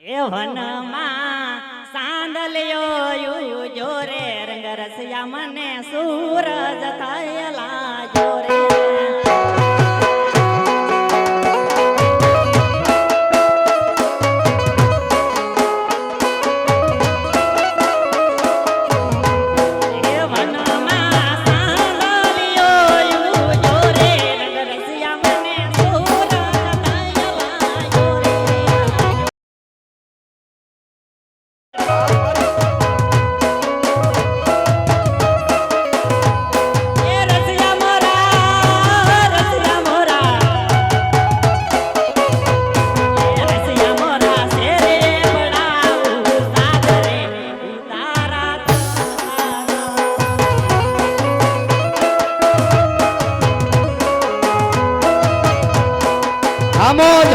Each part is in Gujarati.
એ વનમાં સાંદલ્યો જોરે રંગ રસિયા મને સૂરજ થયેલા જોરે. આમ જ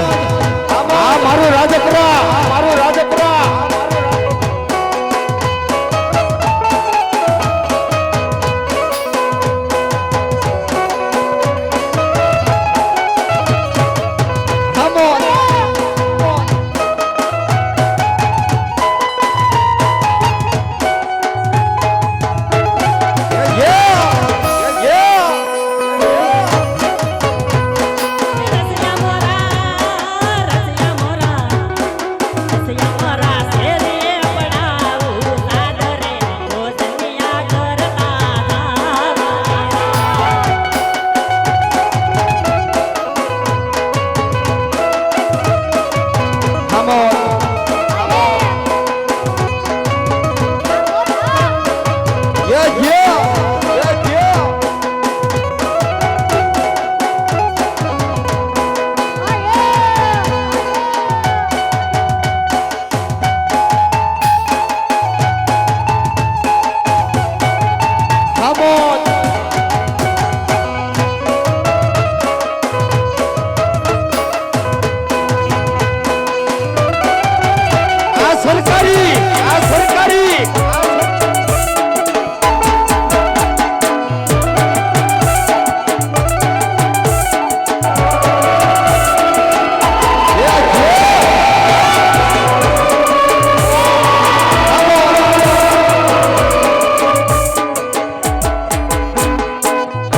આ મારું રાજપુર yeah!